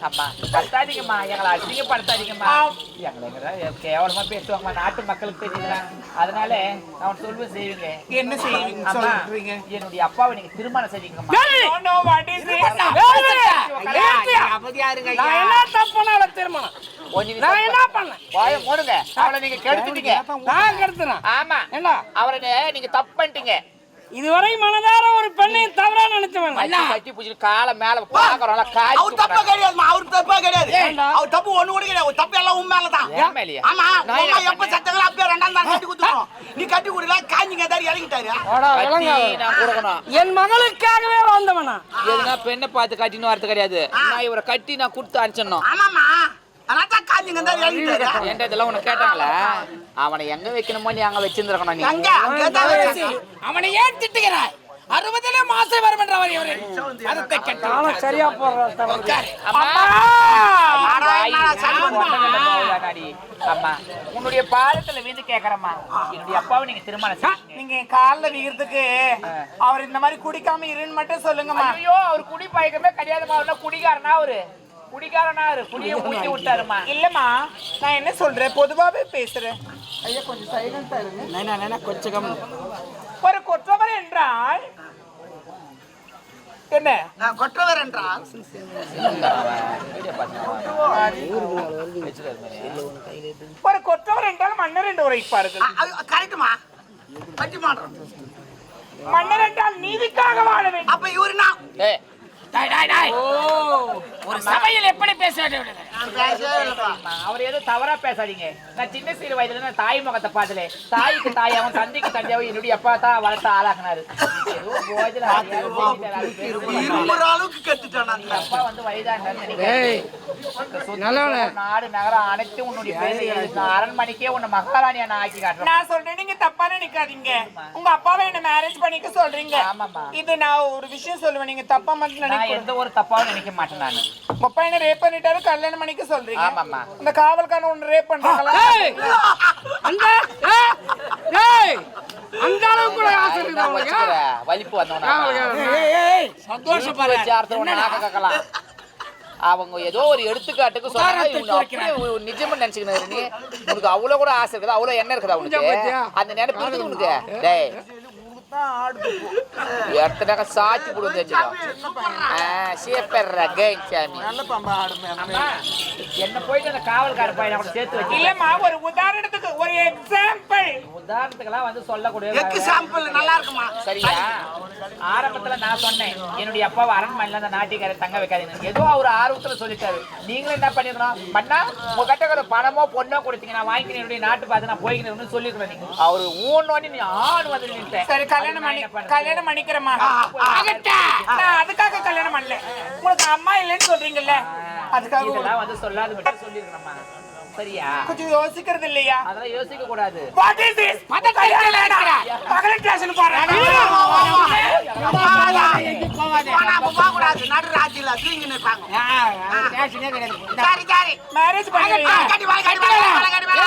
அம்மா கத்தாதீங்கம்மா எங்களை அசிங்கப்படுத்தாதீங்கம்மா எங்களை கேவலமா பேசுவாங்கம்மா நாட்டு மக்களுக்கு தெரியுதுல அதனால நான் சொல்லுவேன் செய்வீங்க என்ன செய்வீங்க சொல்றீங்க என்னுடைய அப்பாவை நீங்க திருமணம் செய்வீங்கம்மா No, no, what is it? அமைதியா இருங்க ஐயா. நான் என்ன தப்பு பண்ணாலும் திருமணம் நான் என்ன பண்ணேன் வாயை மூடுங்க அவளை நீங்க கெடுத்துட்டீங்க நான் கெடுத்துறேன் ஆமா என்ன அவரை நீங்க தப்பு பண்ணிட்டீங்க இதுவரை மனதார ஒரு பெண்ணை தவறா நினைச்சவன் கட்டி பிடிச்சி காலை மேல பாக்குறோம்ல காய் அவர் தப்பா கிடையாதும்மா, அவர் தப்பா கிடையாது. அவர் தப்பு ஒண்ணு கூட கிடையாது. தப்பு எல்லாம் உன். என் மேலயா? ஆமா, நான் எப்ப? சத்தங்களோ அப்பயே ரெண்டாம் தாரம் கட்டி குத்துக்கணும். நீ கட்டி குடுக்கல, காய்ஞ்சிங்க ஏதாவது இறங்கிட்டாரு. நான் கொடுக்கணும் என் மகளுக்காகவே வாழ்ந்தவனா எதுனா பெண்ணை பார்த்து கட்டின்னு வரது கிடையாது நான் இவரை கட்டி நான் கொடுத்து அனுப்பிச்சிடணும் ஆமாம்மா, அதனால்தான் காய்ஞ்சிங்க ஏதாவது இறங்கிட்டாரு. என்கிட்ட இதெல்லாம் உனக்கு கேட்டாங்களா? அவனை எங்க வைக்கணுமோ நீ அங்க வச்சிருந்திருக்கணும் நீ. எங்க? அங்கே தான் வச்சு. அவனை ஏன் திட்டுகிறாய்? அறுபதிலே மாசம் வரும் என்றவர் இவரு அதுத்தை கேட்டாலும் சரியா அம்மா! உன்னுடைய பாதத்துல வீந்து கேக்குறம்மா. என்னுடைய அப்பாவை நீங்க திருமணம். நீங்க கால்ல விழுறதுக்கு அவர் இந்த மாதிரி குடிக்காம இருன்னு மட்டும் சொல்லுங்கம்மா. ஐயோ அவர் குடி பழக்கமே கிடையாதுமா அவர் குடிகாரனா அவரு? குடிகாரனா அவரு குடிய ஊட்டி விட்டாருமா. இல்லம்மா நான் என்ன சொல்றேன்? பொதுவாவே பேசுறேன். ஐயா கொஞ்சம் சைலண்டா இருங்க. கொஞ்சம் ஒரு கொற்றவர் என்றால் என்ன? நான் கொற்றவர் என்றால்? ஒரு கொற்றவர் என்றால் மன்னர் என்று உரைப்பார்கள். கரெக்டுமா பட்டி மாட்டோம் மன்னர் என்றால் நீதிக்காக வாழ வேண்டும். அப்ப இவரு நான். ஏய், ஒரு சபையில் எப்படி பேச வேண்டும்? அவர் எதுவும் தவறா பேசாதீங்க. நான் சின்ன சிறு வயதுல நான் தாய் முகத்தை பார்த்தல தாய்க்கு தாயாவும் தந்தைக்கு தந்தையாவும் என்னுடைய அப்பா தான் வளர்த்து ஆளாக்குனாரு. ஏதோ அப்பா வந்து சொத்து, நாடு நகரம் அனைத்தும் உன்னுடைய அரண்மனைக்கே உன்னை மகாராணியா நான் ஆக்கி காட்டுறேன். நான் சொல்றேன் நீங்க தப்பா நினைக்காதீங்க. உங்க அப்பாவை என்ன மேரேஜ் பண்ணிக்க சொல்றீங்க. இது நான் ஒரு விஷயம் சொல்லுவேன். நீங்க தப்பா மட்டும் நான் நினைக்க எந்த ஒரு தப்பாவும் நினைக்க மாட்டேன் நானு. உங்க அப்பா என்ன ரேப் பண்ணிட்டாரு? கல்யாணம் பண்ணிக்க சொல்றீங்க. இந்த காவல்காரன் ஒண்ணு ரேப் பண்றாங்களா? அந்த ஏய், ஏய், அந்த அளவுக்கு கூட ஆசை இருக்குதா நான் உங்களுக்கு? வச்சுக்கிறேன். வலிப்பு வந்தவனா? சந்தோஷப்படுற வச்சு அறுத்தவன நாக்க கக்கலாம். அவங்க ஏதோ ஒரு எடுத்துக்காட்டுக்கு சொன்னாங்க நிஜமா நினைச்சுக்கணும் உனக்கு அவ்வளவு கூட ஆசை இருக்குதா. அவ்வளவு எண்ணம் இருக்குதா உனக்கு அந்த நினைப்பு இருக்குது உனக்கு. டேய் எத்தனை சாட்சி கொடுத்து வச்சுக்கோ சீப்பர்ற கேங் சாமி. அம்மா, என்ன போயிட்டு அந்த காவல்கார பையனை கூட சேர்த்து வச்சு இல்லம்மா ஒரு உதாரணத்துக்கு ஒரு எக்ஸாம்பிள் உதாரணத்துக்கெல்லாம் வந்து சொல்லக்கூடிய எக்கு சாம்பிள் நல்லா இருக்குமா? சரியா? ஆரம்பத்துல நான் சொன்னேன் என்னுடைய அப்பாவை அரண்மனையில அந்த நாட்டிக்கார தங்க வைக்காதீங்க ஏதோ அவர் ஆர்வத்துல சொல்லிட்டாரு. நீங்களும் என்ன பண்ணிருக்கணும் பண்ணா உங்க கிட்ட ஒரு பணமோ பொண்ணோ கொடுத்தீங்க நான் வாங்கிக்கிறேன் என்னுடைய நாட்டு பார்த்து நான் போய்க்கிறேன் சொல்லிருக்கேன் நீங்க. அவரு ஊன்னு நீ ஆண் வந்து நின்னுட்டேன். சரி கல்யாணம் பண்ணி கல்யாணம் பண்ணிக்கிறேம்மா நான் அதுக்காக கல்யாணம் பண்ணல. உங்களுக்கு அம்மா இல்லைன்னு சொல்றீங்கல்ல. அதுக்காக இதெல்லாம் வந்து சொல்லாத மட்டும் சொல்லிருக்கணும்மா சரியா? கொஞ்சம் யோசிக்கிறது இல்லையா? அதெல்லாம் யோசிக்க கூடாது. வாட் இஸ் திஸ் மத்த பகல் ஸ்டேஷன் போறேன் போனா அப்ப போக கூடாது. நடு ராஜில தூங்கி நிற்பாங்க சரி சரி. மேரேஜ் பண்ணுவீங்க கட்டி வாங்க கட்டி வாங்க கட்டி வாங்க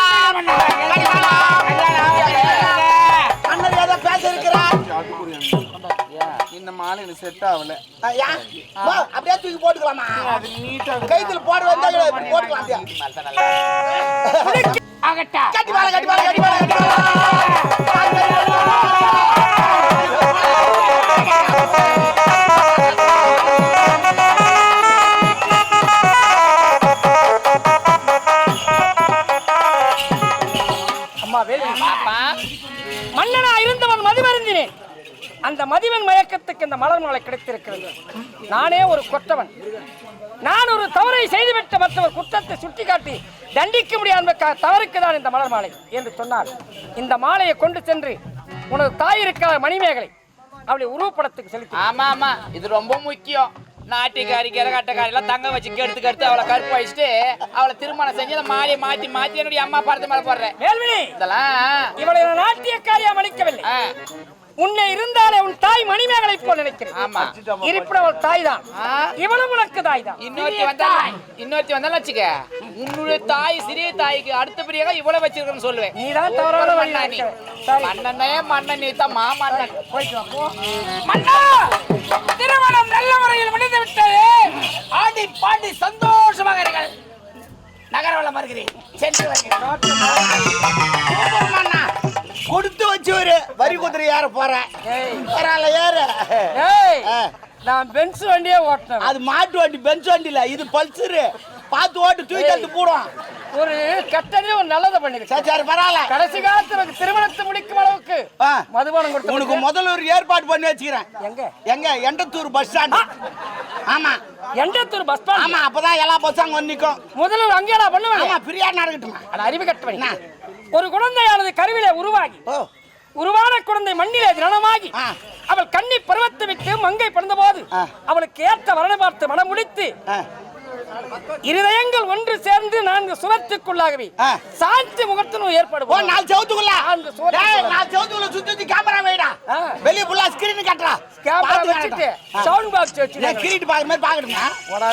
கட்டி வாங்க இந்த மாலை எனக்கு செட் ஆகல. அப்படியே தூக்கி போட்டுக்கலாமா? கைத்துல போட வந்தா போட்டுக்கலாம் ஆகட்டா. கட்டி வாங்க கட்டி வாங்க கட்டி வாங்க அந்த மதிவன் மயக்கத்துக்கு இந்த மலர் மாலை கிடைத்திருக்கிறது. நானே ஒரு கொற்றவன் நான் ஒரு தவறை செய்துவிட்ட மற்றவர் குற்றத்தை சுட்டிக்காட்டி தண்டிக்க முடியாத தவறுக்கு தான் இந்த மலர் மாலை என்று சொன்னார் இந்த மாலையை கொண்டு சென்று உனது தாய் இருக்கிற மணிமேகலை அவளை உருவப்படத்துக்கு செலுத்தி ஆமா ஆமா. இது ரொம்ப முக்கியம். நாட்டிக்காரி கிரகாட்டக்காரி எல்லாம் தங்க வச்சு கெடுத்து கெடுத்து அவளை கருப்பு அழிச்சிட்டு அவளை திருமணம் செஞ்சு அந்த மாலையை மாத்தி மாத்தி என்னுடைய அம்மா படத்து மேல போடுறேன். இதெல்லாம் இவளை நாட்டியக்காரியா மன்னிக்கவில்லை உன்னை இருந்தாலே உன் தாய் மணிமேகலை போல் நினைக்கிறேன் ஆமா. இருப்பினும் அவள் தாய் தான். இவளும் உனக்கு தாய் தான் இன்னொருத்தி வந்தா இன்னொருத்தி வந்தாலும் வச்சுக்க. உன்னுடைய தாய் சிறிய தாய்க்கு அடுத்தபடியாக இவ்வளவு வச்சிருக்கேன்னு சொல்லுவேன். நீதான் தவறான வழி மன்னனி. மன்னனே நீ தான் மாமன்னன் போயிட்டு மன்னா திருமணம் நல்ல முறையில் முடிந்து விட்டது ஆடி பாடி சந்தோஷமாக இருங்கள். நகரவளம் வருகிறேன். சென்று வருகிறேன். வரி குதிரை ஏற போறேன் பரவாயில்ல ஏறு. நான் பென்ஸ் வண்டியே ஓட்டினேன் அது மாட்டு வண்டி பென்ஸ் வண்டி இல்ல இது பல்சரு. பார்த்து ஓட்டு தூக்கி தள்ளி போடும் ஒரு கெட்டதே ஒரு நல்லதை பண்ணிருக்கேன் சரி சரி பரவாயில்ல. கடைசி காலத்துல திருமணத்தை முடிக்கும் அளவுக்கு. மதுபானம் கொடுத்து உனக்கு முதல்ல ஒரு ஏற்பாடு பண்ணி வச்சுக்கிறேன். எங்க? எங்க? எண்டத்தூர் பஸ் ஸ்டாண்ட் ஆமா. எண்டத்தூர் பஸ் ஸ்டாண்ட் ஆமா அப்பதான் எல்லா பஸ்ஸும் அங்க வந்து நிக்கும். முதல்ல அங்கேடா ஆமா பண்ணுவேன் ஃப்ரீயா நடக்கட்டுமா அறிவு கட்டவனி? ஒரு குழந்தையானது கருவிலே உருவாகி ஓ. உருவான குழந்தை மண்ணிலே ஆ. அவள் கண்ணி பருவத்தை விட்டு மங்கை பிறந்தபோது ஆ. அவளுக்கு ஏற்ற வரனை பார்த்து மனம் முடித்து இருதயங்கள் ஒன்று சேர்ந்து நான்கு சுவத்துக்குள்ளாகவே. சாந்தி முகத்தினும் ஏற்படும் நாலு செவத்துக்குள்ள நாலு செவத்துக்குள்ள சுத்தி கேமரா வைடா. வெளிய ஃபுல்லா ஸ்கிரீன் கட்டுறா கேமரா வச்சுட்டு. சவுண்ட் பாக்ஸ் ஆ. வச்சு நான் கிரீட் பாக்குற மாதிரி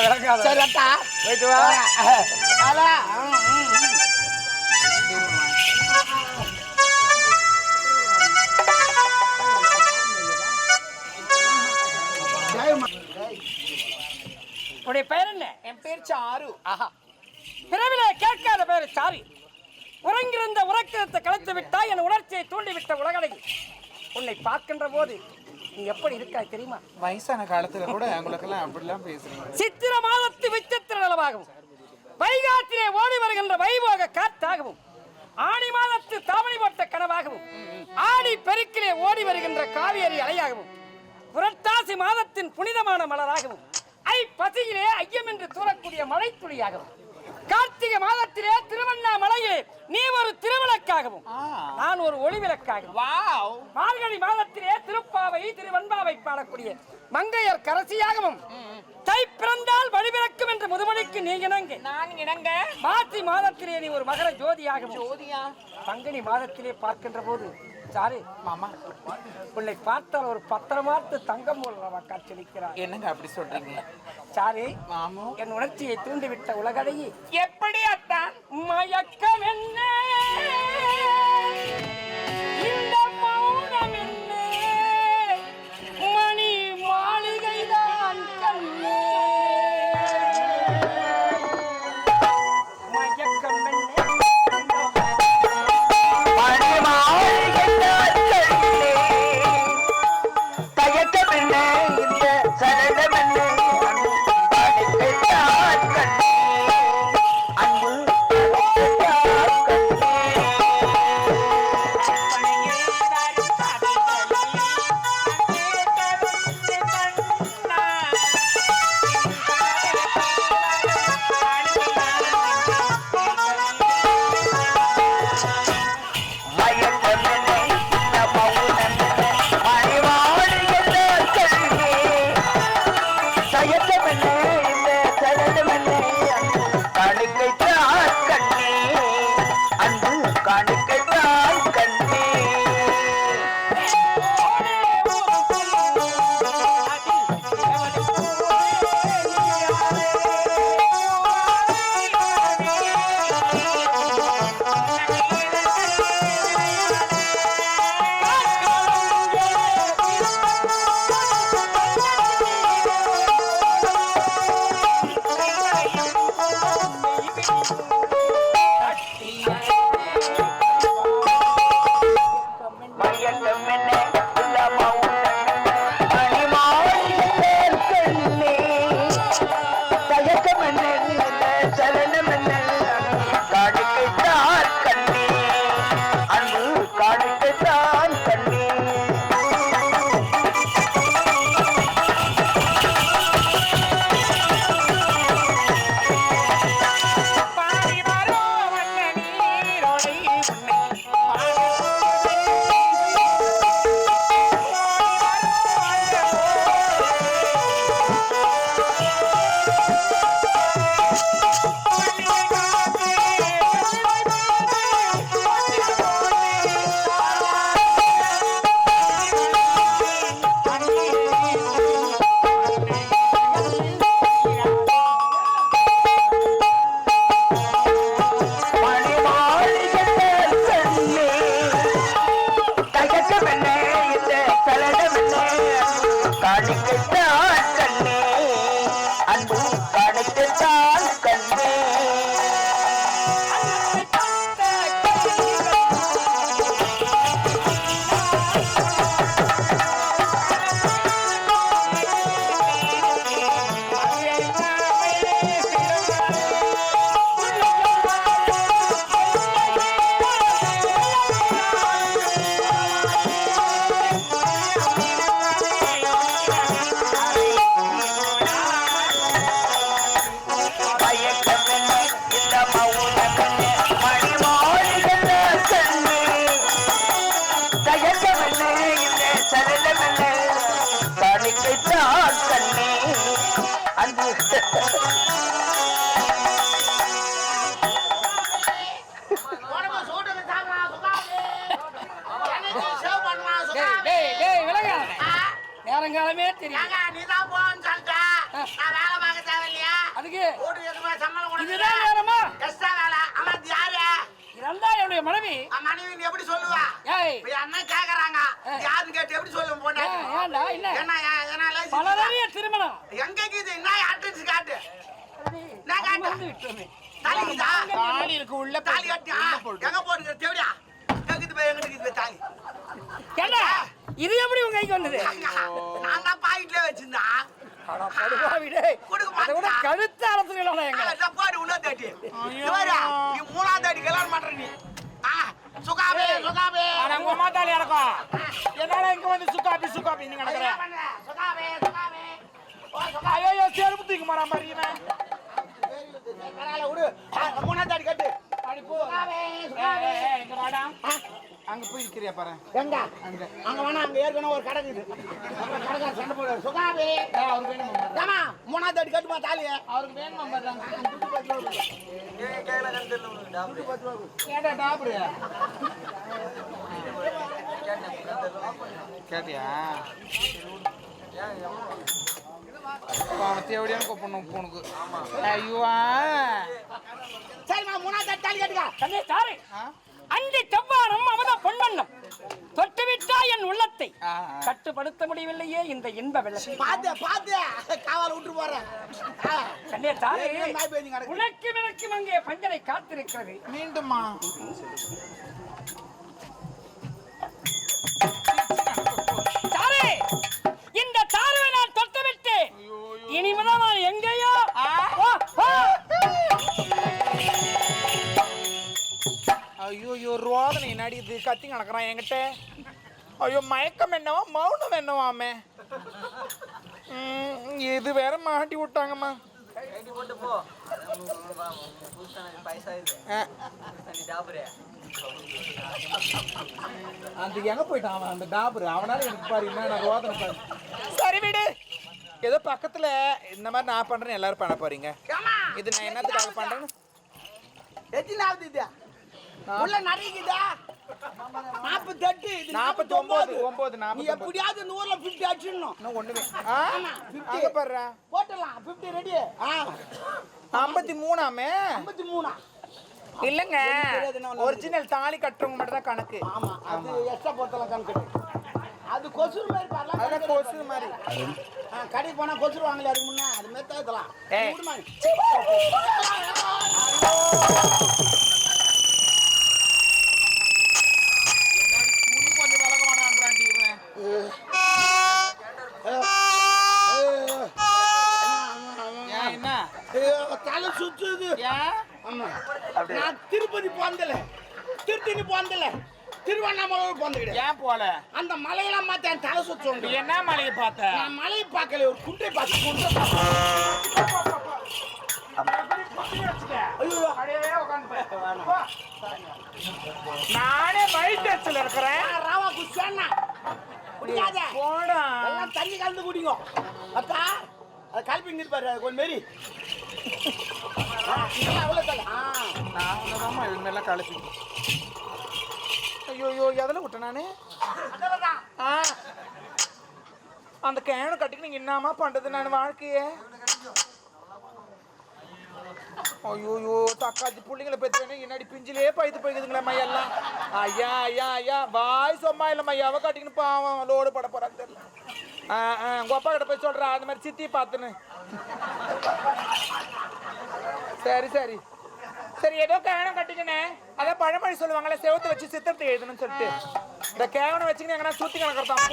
விளக்காத. சரி அட்டா போயிட்டு வா அதான் உன்னுடைய பெயர் என்ன என் பேர் சாரு ஆஹா. பிறவிலே கேட்காத பேரு சாரி. உறங்கிருந்த உறக்கத்தை கலைத்து விட்டாய் என் உணர்ச்சியை தூண்டிவிட்ட உலகடகி. உன்னை பார்க்கின்ற போது நீ எப்படி இருக்காய் தெரியுமா? வயசான காலத்துல கூட உங்களுக்கெல்லாம் அப்படிலாம் பேசுறீங்க. சித்திர மாதத்து விசித்திர நிலவாகவும் வைகாத்திலே ஓடி வருகின்ற வைபோக காற்றாகவும் ஆணி மாதத்து தாவணி போட்ட கனவாகவும் ஆடி பெருக்கிலே ஓடி வருகின்ற காவேரி அலையாகவும் புரட்டாசி மாதத்தின் புனிதமான மலராகவும் ஐ பசியிலே ஐயம் என்று தூரக்கூடிய மழைத்துளியாகவும் கார்த்திகை மாதத்திலே திருவண்ணாமலையிலே நீ ஒரு திருவிளக்காகவும் நான் ஒரு ஒளிவிளக்காகவும். மார்கழி மாதத்திலே திருப்பாவை திருவன்பாவை பாடக்கூடிய மங்கையர் கரசியாகவும் தை பிறந்தால் வழிபிறக்கும் என்று முதுமொழிக்கு நீ இணங்க. நான் இணங்க. மாசி மாதத்திலே நீ ஒரு மகர ஜோதியாகவும் ஜோதியா? பங்குனி மாதத்திலே பார்க்கின்ற போது சாரு மாமா. உன்னை பார்த்தால் ஒரு பத்திரமாத்து தங்கம் போல காட்சியளிக்கிறார் என்னங்க அப்படி சொல்றீங்க? சாரு மாமு. என் உணர்ச்சியை தூண்டிவிட்ட உலகடையே. எப்படி அத்தான் மயக்கம் என்ன? தெரியும் ஏங்க நீ தான் போன்னு சொல்லிட்ட. நான் வேலை பார்க்க தேவையில்லையா? அதுக்கு வீட்டுக்கு எதுவுமே சம்பளம் கொடுக்கல. இதுதான் நேரமா வேலை. ஆமா இது யாரு? இதெல்லாம் என்னுடைய மனைவி. மனைவி நீ எப்படி சொல்லுவா? என்ன கேக்குறாங்க. இது யாருன்னு கேட்டு எப்படி சொல்லுவேன் போட்டேன் ஏன், ஏன்டா என்ன? என்ன ஏன், என்ன license பல இல்ல? நிறைய திருமணம். எங்க இருக்குது என்ன அட்ரஸ் காட்டு. நான் காட்டு? தாலிக்குதா? தாலி இருக்கு உள்ள தாலி கட்டியா எங்க போடுங்க தேவடியா எங்கிட்டு போய் எங்கிட்டு இருக்குது தாலி. இது எப்படி உங்க கைக்கு வந்தது? நான் தான் அட மாட்டியா? கழுத்து அறுத்துக்கலாம் எங்களை பாடு உள்ள தாட்டி இவரா நீ மூணாவது தாட்டி கல்யாணம் பண்ற நீ ஆ, சுகாபி சுகாபி ஆனா உங்க அம்மா தாலி இறக்கும் என்னடா இங்க வந்து சுக்காப்பி சுக்காப்பி நீங்க என்ன நடக்கிற பண்ற? சுகாபி சுகாபி ஓ சுகாபி ஐயோ செருப்பு தூக்கி மாறா. பரவாயில்ல விடு தாட்டி கட்டு அடி போ சுகாபி ஏய், சுகாபி ஏய், ஏய், இங்க வாடா அங்க போய் இருக்கிறியா பாரு? எங்க? அங்க. வேணா அங்க ஏற்கனவே ஒரு கடை இருக்குது. அப்புறம் கடைக்கார சண்டை போடுவாரு. சுகாபி அவருக்கு வேணுமா ஏமா மூணாவது தாட்டி கட்டுமா தாலி அவருக்கு வேணுமா கேட்டா டாபுரு கேட்டியா? அவன் தேவடியான கூப்பிடணும் உனக்கு ஐயோ. சரிம்மா மூணாவது தாட்டி தாலி கட்டுக்கா கண்ணே அந்தி செவ்வானம் அவத பொன்வண்ணம். தொட்டுவிட்டா என் உள்ளத்தை. கட்டுப்படுத்த முடியவில்லையே இந்த இன்ப வெள்ளத்தை பாத்து பாத்து காவல் விட்டு போறேன். உனக்கு விளக்கும் அங்கே பஞ்சனை காத்திருக்கிறது. மீண்டுமா தாரு இந்த தாருவை நான் தொட்டுவிட்டு இனிமேதான் நான் எங்கேயோ ஐயோ ரோதனை நடிக்குது கத்தி கிடக்குறான் என்கிட்ட. ஐயோ மயக்கம் என்னவா மௌனம் என்னவாமே? ம், இது வேற மாட்டி விட்டாங்கம்மா. அந்த எங்க போயிட்டான் அவன்? அந்த டாபர். அவனால எனக்கு பாரு என்ன ரோதனை பாரு. சரி விடு. ஏதோ பக்கத்துல இந்த மாதிரி நான் பண்றேன் எல்லாரும் பண்ண போறீங்க. இது நான் என்னத்துக்காக பண்றேன்னு? எத்தனாவது இது. உள்ள நடிக்குதா? நாற்பத்தெட்டு நாற்பத்தி ஒன்பது ஒன்பது நீ எப்படியாவது நூறுல பிப்டி அடிச்சிடணும் ஒண்ணுமே. ஆ ஆமா, 50. அங்க பாருடா. போட்டுடலாம் பிப்டி ரெடி ஐம்பத்தி மூணாமே? ஐம்பத்தி மூணா. இல்லைங்க ஒரிஜினல் தாலி கட்டுறவங்க மட்டும் தான் கணக்கு. ஆமா அது எக்ஸ்ட்ரா போட்டலாம் கணக்கு. அது கொசுறு மாதிரி அதெல்லாம் கொசு மாதிரி. கடைக்கு போனா கொசுறு வாங்கல அதுக்கு முன்னே? அது மாதிரி தவிர்க்கலாம் ஏய். விடுமா நீ. துணி கொஞ்சம் விலக வேணான்றான்டி இவன் ஏன் என்ன ஐயோ, தலை சுத்துது ஏன் ஆமா நான் திருப்பதி போந்தல திருத்தணி போந்தல திருவண்ணாமலை போந்துக்கிட்டேன் ஏன் போல அந்த மலையெல்லாம் பார்த்து என் தலை சுத்தம் என்ன மலையை பார்த்த? நான் மலையை பார்க்கல ஒரு குட்டை பார்த்து போ. நானே வயிற்றுல இருக்கிறேன். ராவா குடிச்சேன்னா குடிக்காத. போடா. எல்லாம் தண்ணி கலந்து குடிங்க. அக்கா அது கலப்பி நிற்பாரு அது கொஞ்சம் மாரி. நான் ஒண்ணுதாம்மா இது மேல கலப்பி ஐயோ ஐயோ எதில் விட்டேன் நானு. ஆ. அந்த கேனை கட்டிக்கு நீங்க என்னமா பண்றது நான் வாழ்க்கையே? ஐயோயோ தக்காச்சி புள்ளைங்களை பெற்று என்னடி பிஞ்சிலே பைத்து போய்க்குதுங்களேம்மா எல்லாம். ஐயா ஐயா ஐயா வாய் சும்மா இல்லைம்மா எவ கட்டிக்கின்னு பாவம் லோடு பட போறான்னு தெரியல. ஆ ஆ உங்க அப்பா கிட்ட போய் சொல்றா அந்த மாதிரி சித்தி பார்த்துன்னு. சரி சரி. சரி ஏதோ கேவனம் கட்டிக்கினே அதான் பழமொழி சொல்லுவாங்கல்ல செவத்து வச்சு சித்திரத்தை எழுதணும்னு சொல்லிட்டு. இந்த கேவனம் வச்சுக்கின்னு எங்கன்னா சுத்தி கணக்கிறதான்